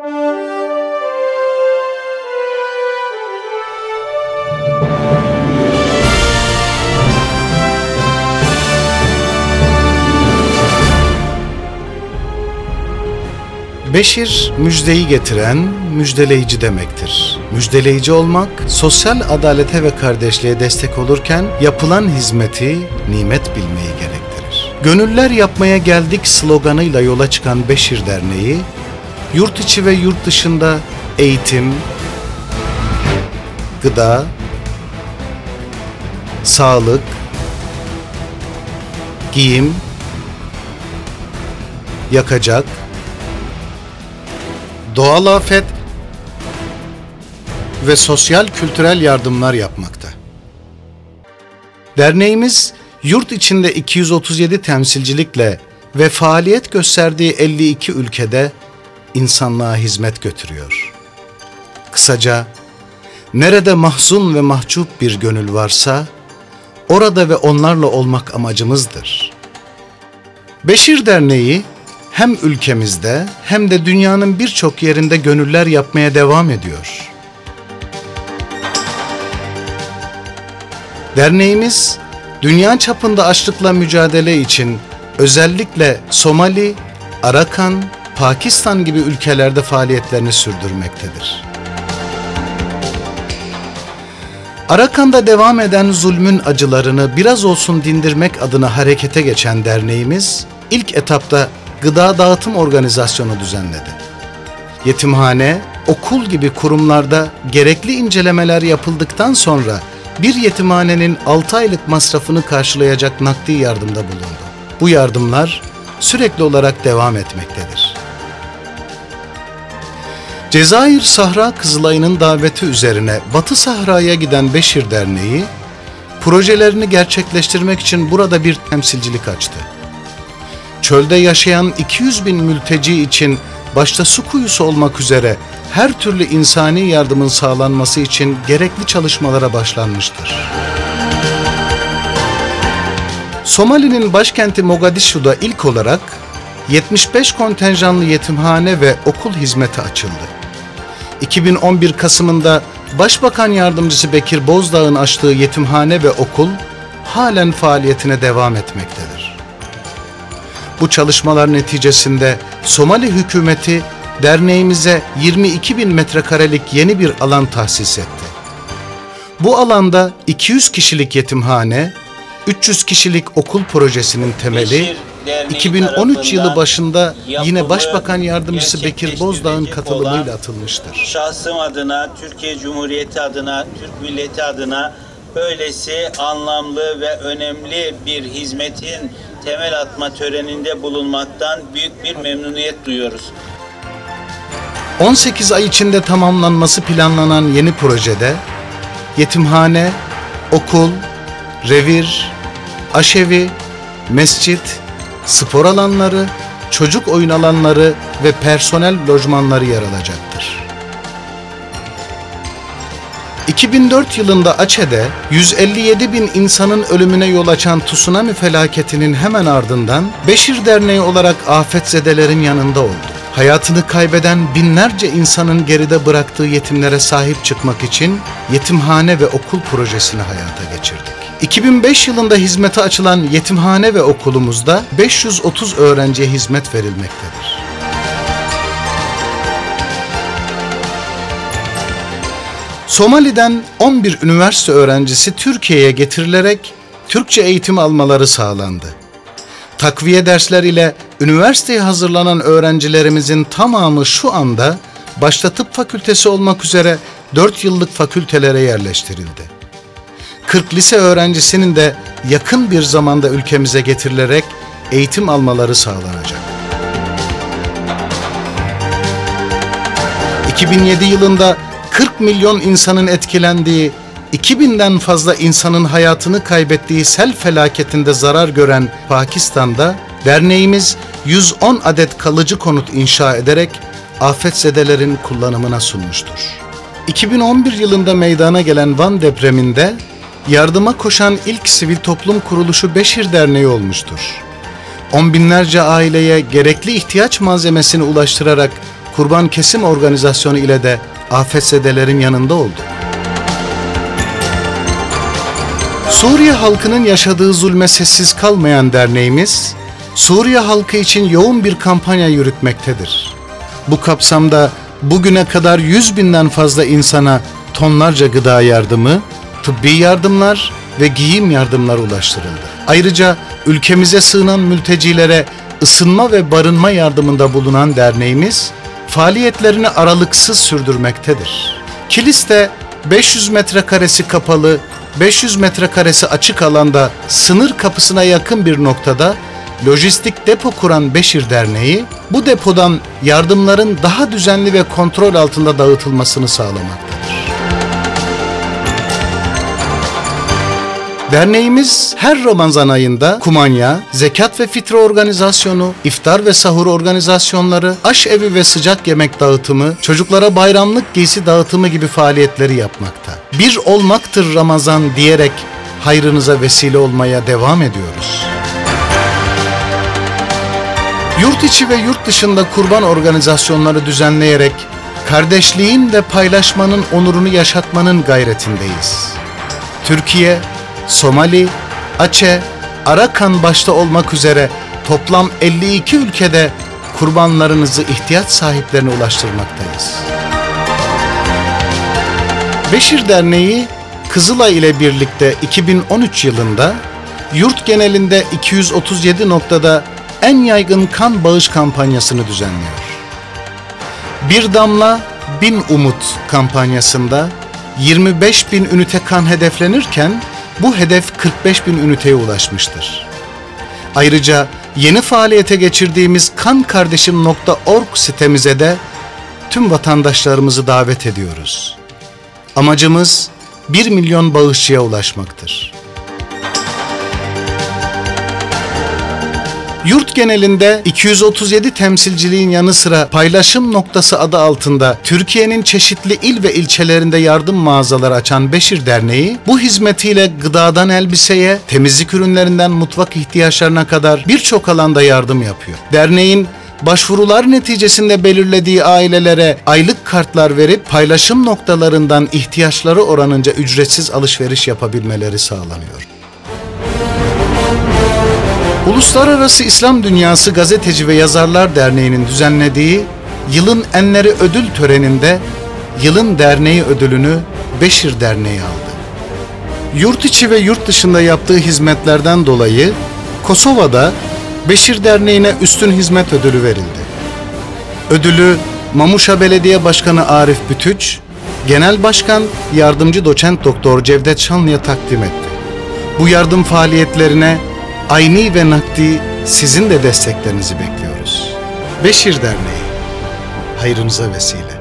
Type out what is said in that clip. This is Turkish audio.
Beşir müjdeyi getiren müjdeleyici demektir. Müjdeleyici olmak sosyal adalete ve kardeşliğe destek olurken yapılan hizmeti nimet bilmeyi gerektirir. Gönüller yapmaya geldik sloganıyla yola çıkan Beşir Derneği, yurt içi ve yurt dışında eğitim, gıda, sağlık, giyim, yakacak, doğal afet ve sosyal kültürel yardımlar yapmakta. Derneğimiz yurt içinde 237 temsilcilikle ve faaliyet gösterdiği 52 ülkede insanlığa hizmet götürüyor. Kısaca nerede mahzun ve mahcup bir gönül varsa orada ve onlarla olmak amacımızdır. Beşir Derneği hem ülkemizde hem de dünyanın birçok yerinde gönüller yapmaya devam ediyor. Derneğimiz dünya çapında açlıkla mücadele için özellikle Somali, Arakan, Pakistan gibi ülkelerde faaliyetlerini sürdürmektedir. Arakan'da devam eden zulmün acılarını biraz olsun dindirmek adına harekete geçen derneğimiz ilk etapta gıda dağıtım organizasyonu düzenledi. Yetimhane, okul gibi kurumlarda gerekli incelemeler yapıldıktan sonra bir yetimhanenin 6 aylık masrafını karşılayacak nakdi yardımda bulundu. Bu yardımlar sürekli olarak devam etmektedir. Cezayir Sahra Kızılay'ın daveti üzerine Batı Sahra'ya giden Beşir Derneği, projelerini gerçekleştirmek için burada bir temsilcilik açtı çölde yaşayan 200 bin mülteci için başta su kuyusu olmak üzere her türlü insani yardımın sağlanması için gerekli çalışmalara başlanmıştır. Somali'nin başkenti Mogadishu'da ilk olarak 75 kontenjanlı yetimhane ve okul hizmeti açıldı. 2011 Kasım'ında Başbakan Yardımcısı Bekir Bozdağ'ın açtığı yetimhane ve okul halen faaliyetine devam etmektedir. Bu çalışmalar neticesinde Somali hükümeti derneğimize 22 bin metrekarelik yeni bir alan tahsis etti. Bu alanda 200 kişilik yetimhane, 300 kişilik okul projesinin temeli 2013 yılı başında yine Başbakan Yardımcısı Bekir Bozdağ'ın katılımıyla atılmıştır. Şahsım adına, Türkiye Cumhuriyeti adına, Türk milleti adına böylesi anlamlı ve önemli bir hizmetin temel atma töreninde bulunmaktan büyük bir memnuniyet duyuyoruz. 18 ay içinde tamamlanması planlanan yeni projede yetimhane, okul, revir, aşevi, mescit, spor alanları, çocuk oyun alanları ve personel lojmanları yer alacaktır. 2004 yılında Aceh'de 157 bin insanın ölümüne yol açan tsunami felaketinin hemen ardından Beşir Derneği olarak afetzedelerin yanında oldu. Hayatını kaybeden binlerce insanın geride bıraktığı yetimlere sahip çıkmak için yetimhane ve okul projesini hayata geçirdik. 2005 yılında hizmete açılan yetimhane ve okulumuzda 530 öğrenciye hizmet verilmektedir. Somali'den 11 üniversite öğrencisi Türkiye'ye getirilerek Türkçe eğitim almaları sağlandı. Takviye dersler ile üniversiteye hazırlanan öğrencilerimizin tamamı şu anda başta tıp fakültesi olmak üzere 4 yıllık fakültelere yerleştirildi. 40 lise öğrencisinin de yakın bir zamanda ülkemize getirilerek eğitim almaları sağlanacak. 2007 yılında 40 milyon insanın etkilendiği, 2000'den fazla insanın hayatını kaybettiği sel felaketinde zarar gören Pakistan'da derneğimiz 110 adet kalıcı konut inşa ederek afetzedelerin kullanımına sunmuştur. 2011 yılında meydana gelen Van depreminde yardıma koşan ilk sivil toplum kuruluşu Beşir Derneği olmuştur. On binlerce aileye gerekli ihtiyaç malzemesini ulaştırarak kurban kesim organizasyonu ile de afetzedelerin yanında oldu. Suriye halkının yaşadığı zulme sessiz kalmayan derneğimiz, Suriye halkı için yoğun bir kampanya yürütmektedir. Bu kapsamda bugüne kadar 100 binden fazla insana tonlarca gıda yardımı, tıbbi yardımlar ve giyim yardımları ulaştırıldı. Ayrıca ülkemize sığınan mültecilere ısınma ve barınma yardımında bulunan derneğimiz faaliyetlerini aralıksız sürdürmektedir. Kilis'te 500 metrekaresi kapalı, 500 metrekaresi açık alanda sınır kapısına yakın bir noktada lojistik depo kuran Beşir Derneği bu depodan yardımların daha düzenli ve kontrol altında dağıtılmasını sağlamaktadır. Derneğimiz her Ramazan ayında kumanya, zekat ve fitre organizasyonu, iftar ve sahur organizasyonları, aş evi ve sıcak yemek dağıtımı, çocuklara bayramlık giysi dağıtımı gibi faaliyetleri yapmakta. Bir olmaktır Ramazan diyerek hayrınıza vesile olmaya devam ediyoruz. Yurt içi ve yurt dışında kurban organizasyonları düzenleyerek kardeşliğin ve paylaşmanın onurunu yaşatmanın gayretindeyiz. Türkiye, Somali, Aceh, Arakan başta olmak üzere toplam 52 ülkede kurbanlarınızı ihtiyaç sahiplerine ulaştırmaktayız. Beşir Derneği Kızılay ile birlikte 2013 yılında yurt genelinde 237 noktada en yaygın kan bağış kampanyasını düzenliyor. Bir damla bin umut kampanyasında 25 bin ünite kan hedeflenirken bu hedef 45 bin üniteye ulaşmıştır. Ayrıca yeni faaliyete geçirdiğimiz kankardeşim.org sitemize de tüm vatandaşlarımızı davet ediyoruz. Amacımız 1 milyon bağışçıya ulaşmaktır. Yurt genelinde 237 temsilciliğin yanı sıra paylaşım noktası adı altında Türkiye'nin çeşitli il ve ilçelerinde yardım mağazaları açan Beşir Derneği bu hizmetiyle gıdadan elbiseye, temizlik ürünlerinden mutfak ihtiyaçlarına kadar birçok alanda yardım yapıyor. Derneğin başvurular neticesinde belirlediği ailelere aylık kartlar verip paylaşım noktalarından ihtiyaçları oranınca ücretsiz alışveriş yapabilmeleri sağlanıyor. Uluslararası İslam Dünyası Gazeteci ve Yazarlar Derneği'nin düzenlediği Yılın Enleri Ödül Töreni'nde Yılın Derneği ödülünü Beşir Derneği aldı. Yurt içi ve yurt dışında yaptığı hizmetlerden dolayı Kosova'da Beşir Derneği'ne üstün hizmet ödülü verildi. Ödülü Mamuşa Belediye Başkanı Arif Bütüç, Genel Başkan Yardımcı Doçent Doktor Cevdet Şanlı'ya takdim etti. Bu yardım faaliyetlerine ayni ve nakdi sizin de desteklerinizi bekliyoruz. Beşir Derneği, hayrınıza vesile.